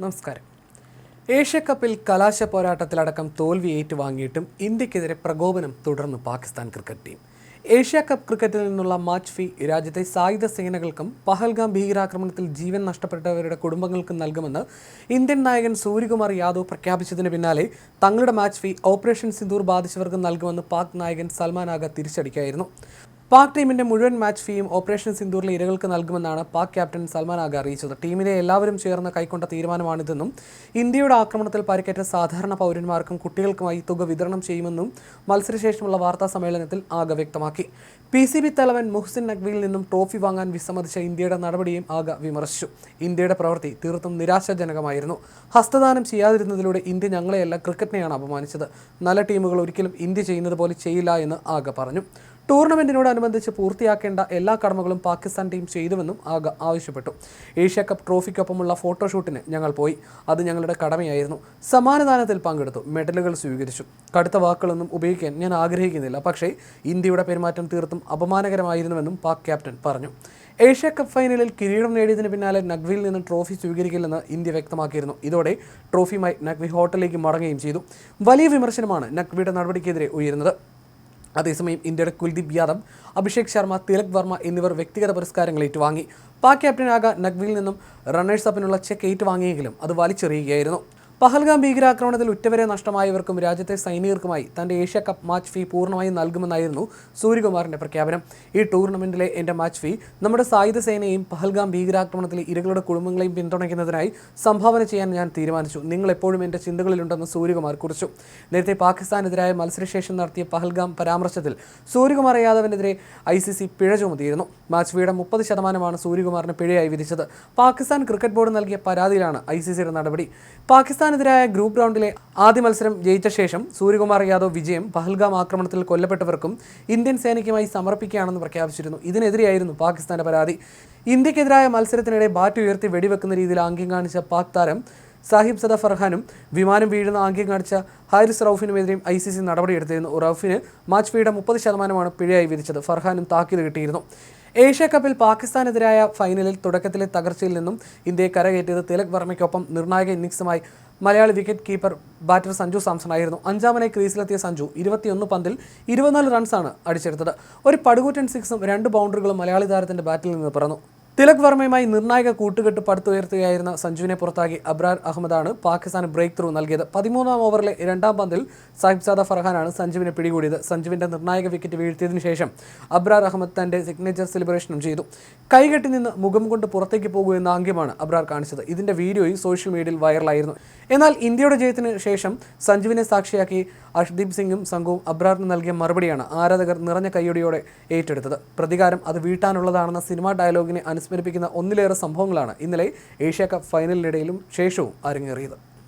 നമസ്കാരം. ഏഷ്യ കപ്പിൽ കലാശ പോരാട്ടത്തിലടക്കം തോൽവി ഏറ്റുവാങ്ങിയിട്ടും ഇന്ത്യക്കെതിരെ പ്രകോപനം തുടർന്ന് പാകിസ്ഥാൻ ക്രിക്കറ്റ് ടീം. ഏഷ്യാകപ്പ് ക്രിക്കറ്റിൽ നിന്നുള്ള മാച്ച് ഫീ രാജ്യത്തെ സായുധ സേനകൾക്കും പഹൽഗാം ഭീകരാക്രമണത്തിൽ ജീവൻ നഷ്ടപ്പെട്ടവരുടെ കുടുംബങ്ങൾക്കും നൽകുമെന്ന് ഇന്ത്യൻ നായകൻ സൂര്യകുമാർ യാദവ് പ്രഖ്യാപിച്ചതിന് പിന്നാലെ തങ്ങളുടെ മാച്ച് ഫീ ഓപ്പറേഷൻ സിന്ദൂർ ബാധിച്ചവർക്ക് നൽകുമെന്ന് പാക് നായകൻ സൽമാൻ ആഗ തിരിച്ചടിക്കായിരുന്നു. പാക് ടീമിന്റെ മുഴുവൻ മാച്ച് ഫീയും ഓപ്പറേഷൻ സിന്ദൂറിലെ ഇരകൾക്ക് നൽകുമെന്നാണ് പാക് ക്യാപ്റ്റൻ സൽമാൻ ആഗ അറിയിച്ചത്. ടീമിലെ എല്ലാവരും ചേർന്ന് കൈക്കൊണ്ട തീരുമാനമാണിതെന്നും ഇന്ത്യയുടെ ആക്രമണത്തിൽ പരിക്കേറ്റ സാധാരണ പൗരന്മാർക്കും കുട്ടികൾക്കുമായി തുക വിതരണം ചെയ്യുമെന്നും മത്സരശേഷമുള്ള വാർത്താ സമ്മേളനത്തിൽ ആഗ വ്യക്തമാക്കി. പി സി ബി തലവൻ മുഹ്സിൻ നഖ്വിയിൽ നിന്നും ട്രോഫി വാങ്ങാൻ വിസമ്മതിച്ച ഇന്ത്യയുടെ നടപടിയും ആഗ വിമർശിച്ചു. ഇന്ത്യയുടെ പ്രവൃത്തി തീർത്തും നിരാശാജനകമായിരുന്നു. ഹസ്തദാനം ചെയ്യാതിരുന്നതിലൂടെ ഇന്ത്യ ഞങ്ങളെയല്ല ക്രിക്കറ്റിനെയാണ് അപമാനിച്ചത്. നല്ല ടീമുകൾ ഒരിക്കലും ഇന്ത്യ ചെയ്യുന്നത് പോലെ ചെയ്യില്ല എന്ന് ആഗ പറഞ്ഞു. ടൂർണമെന്റിനോടനുബന്ധിച്ച് പൂർത്തിയാക്കേണ്ട എല്ലാ കടമകളും പാകിസ്ഥാൻ ടീം ചെയ്തുവെന്നും ആഗ ആവശ്യപ്പെട്ടു. ഏഷ്യ കപ്പ് ട്രോഫിക്കൊപ്പമുള്ള ഫോട്ടോഷൂട്ടിന് ഞങ്ങൾ പോയി. അത് ഞങ്ങളുടെ കടമയായിരുന്നു. സമാനദാനത്തിൽ പങ്കെടുത്തു. മെഡലുകൾ സ്വീകരിച്ചു. കടുത്ത വാക്കുകളൊന്നും ഉപയോഗിക്കാൻ ഞാൻ ആഗ്രഹിക്കുന്നില്ല. പക്ഷേ ഇന്ത്യയുടെ പെരുമാറ്റം തീർത്തും അപമാനകരമായിരുന്നുവെന്നും പാക് ക്യാപ്റ്റൻ പറഞ്ഞു. ഏഷ്യ കപ്പ് ഫൈനലിൽ കിരീടം നേടിയതിന് പിന്നാലെ നഗ്വിയിൽ നിന്ന് ട്രോഫി സ്വീകരിക്കില്ലെന്ന് ഇന്ത്യ വ്യക്തമാക്കിയിരുന്നു. ഇതോടെ ട്രോഫിയുമായി നഗ്വി ഹോട്ടലിലേക്ക് മടങ്ങുകയും ചെയ്തു. വലിയ വിമർശനമാണ് നഗ്വിയുടെ നടപടിക്കെതിരെ ഉയരുന്നത്. അതേസമയം ഇന്ത്യയുടെ കുൽദീപ് യാദവ് അഭിഷേക് ശർമ്മ തിലക് വർമ്മ എന്നിവർ വ്യക്തിഗത പുരസ്കാരങ്ങൾ ഏറ്റുവാങ്ങി. പാക് ക്യാപ്റ്റനാക നഖ്വിയിൽ നിന്നും റണ്ണേഴ്സ് അപ്പിനുള്ള ചെക്ക് ഏറ്റുവാങ്ങിയെങ്കിലും അത് വലിച്ചെറിയുകയായിരുന്നു. പഹൽഗാം ഭീകരാക്രമണത്തിൽ ഉറ്റവരെ നഷ്ടമായവർക്കും രാജ്യത്തെ സൈനികർക്കുമായി തന്റെ ഏഷ്യ കപ്പ് മാച്ച് ഫീ പൂർണമായും നൽകുമെന്നായിരുന്നു സൂര്യകുമാറിന്റെ പ്രഖ്യാപനം. ഈ ടൂർണമെന്റിലെ എന്റെ മാച്ച് ഫീ നമ്മുടെ സായുധ സേനയെയും പഹൽഗാം ഭീകരാക്രമണത്തിലെ ഇരകളുടെ കുടുംബങ്ങളെയും പിന്തുണയ്ക്കുന്നതിനായി സംഭാവന ചെയ്യാൻ ഞാൻ തീരുമാനിച്ചു. നിങ്ങൾ എപ്പോഴും എന്റെ ചിന്തകളിലുണ്ടെന്ന് സൂര്യകുമാർ കുറിച്ചു. നേരത്തെ പാകിസ്ഥാനെതിരായ മത്സരശേഷം നടത്തിയ പഹൽഗാം പരാമർശത്തിൽ സൂര്യകുമാർ യാദവിനെതിരെ ഐ സി സി പിഴ ചുമത്തിയിരുന്നു. മാച്ച് ഫീയുടെ മുപ്പത് ശതമാനമാണ് സൂര്യകുമാറിന് പിഴയായി വിധിച്ചത്. പാകിസ്ഥാൻ ക്രിക്കറ്റ് ബോർഡ് നൽകിയ പരാതിയിലാണ് ഐ സി സിയുടെ നടപടി. പാകിസ്ഥാനെതിരായ ഗ്രൂപ്പ് റൗണ്ടിലെ ആദ്യ മത്സരം ജയിച്ച ശേഷം സൂര്യകുമാർ യാദവ് വിജയം പഹൽഗാം ആക്രമണത്തിൽ കൊല്ലപ്പെട്ടവർക്കും ഇന്ത്യൻ സേനയ്ക്കുമായി സമർപ്പിക്കുകയാണെന്ന് പ്രഖ്യാപിച്ചിരുന്നു. ഇതിനെതിരെയായിരുന്നു പാകിസ്ഥാന്റെ പരാതി. ഇന്ത്യക്കെതിരായ മത്സരത്തിനിടെ ബാറ്റ് ഉയർത്തി വെടിവെക്കുന്ന രീതിയിൽ ആംഗ്യം കാണിച്ച പാക് താരം സാഹിബ് സദ ഫർഹാനും വിമാനം വീഴുന്ന ആംഗ്യം കാണിച്ച ഹാരിസ് റൌഫിനുമെതിരെയും ഐ സി സി നടപടിയെടുത്തിരുന്നു. റൌഫിന് മാച്ച് ഫീയുടെ മുപ്പത് ശതമാനമാണ് പിഴയായി വിധിച്ചത്. ഫർഹാനും താക്കീത് കിട്ടിയിരുന്നു. ഏഷ്യ കപ്പിൽ പാകിസ്ഥാനെതിരായ ഫൈനലിൽ തുടക്കത്തിലെ തകർച്ചയിൽ നിന്നും ഇന്ത്യയെ കരകയറ്റിയത് തിലക് വർമ്മയ്ക്കൊപ്പം നിർണായക ഇന്നിംഗ്സുമായി Malayali wicket keeper batter Sanju Samson ആയിരുന്നു. അഞ്ചാമനായി ക്രീസിലെത്തിയ സഞ്ജു ഇരുപത്തിയൊന്ന് പന്തിൽ ഇരുപത്തിനാല് റൺസാണ് അടിച്ചെടുത്തത്. ഒരു പടുകൂറ്റൻ സിക്സും രണ്ട് ബൗണ്ടറികളും മലയാളി താരത്തിന്റെ ബാറ്റിൽ നിന്ന് പിറന്നു. തിലക് വർമ്മയുമായി നിർണായക കൂട്ടുകെട്ട് പടുത്തുയർത്തുകയായിരുന്ന സഞ്ജുവിനെ പുറത്താക്കി അബ്രാർ അഹമ്മദാണ് പാകിസ്ഥാൻ ബ്രേക്ക് ത്രൂ നൽകിയത്. പതിമൂന്നാം ഓവറിലെ രണ്ടാം പന്തിൽ സാഹിബ് സാദ ഫർഹാനാണ് സഞ്ജുവിനെ പിടികൂടിയത്. സഞ്ജുവിന്റെ നിർണായക വിക്കറ്റ് വീഴ്ത്തിയതിനു ശേഷം അബ്രാർ അഹമ്മദ് തന്റെ സിഗ്നേച്ചർ സെലിബ്രേഷനും ചെയ്തു. കൈകെട്ടി നിന്ന് മുഖം കൊണ്ട് പുറത്തേക്ക് പോകൂ എന്ന ആംഗ്യമാണ് അബ്രാർ കാണിച്ചത്. ഇതിന്റെ വീഡിയോയും സോഷ്യൽ മീഡിയയിൽ വൈറലായിരുന്നു എന്നാൽ ഇന്ത്യയുടെ ജയത്തിന് ശേഷം സഞ്ജുവിനെ സാക്ഷിയാക്കി അഷ്ദീപ് സിംഗും സംഘവും അബ്രാറിന് നൽകിയ മറുപടിയാണ് ആരാധകർ നിറഞ്ഞ കൈയൊടിയോടെ ഏറ്റെടുത്തത്. പ്രതികാരം അത് വീട്ടാനുള്ളതാണെന്ന സിനിമാ ഡയലോഗിനെ അനുസ്മരിപ്പിക്കുന്ന ഒന്നിലേറെ സംഭവങ്ങളാണ് ഇന്നലെ ഏഷ്യ കപ്പ് ഫൈനലിനിടയിലും ശേഷവും അരങ്ങേറിയത്.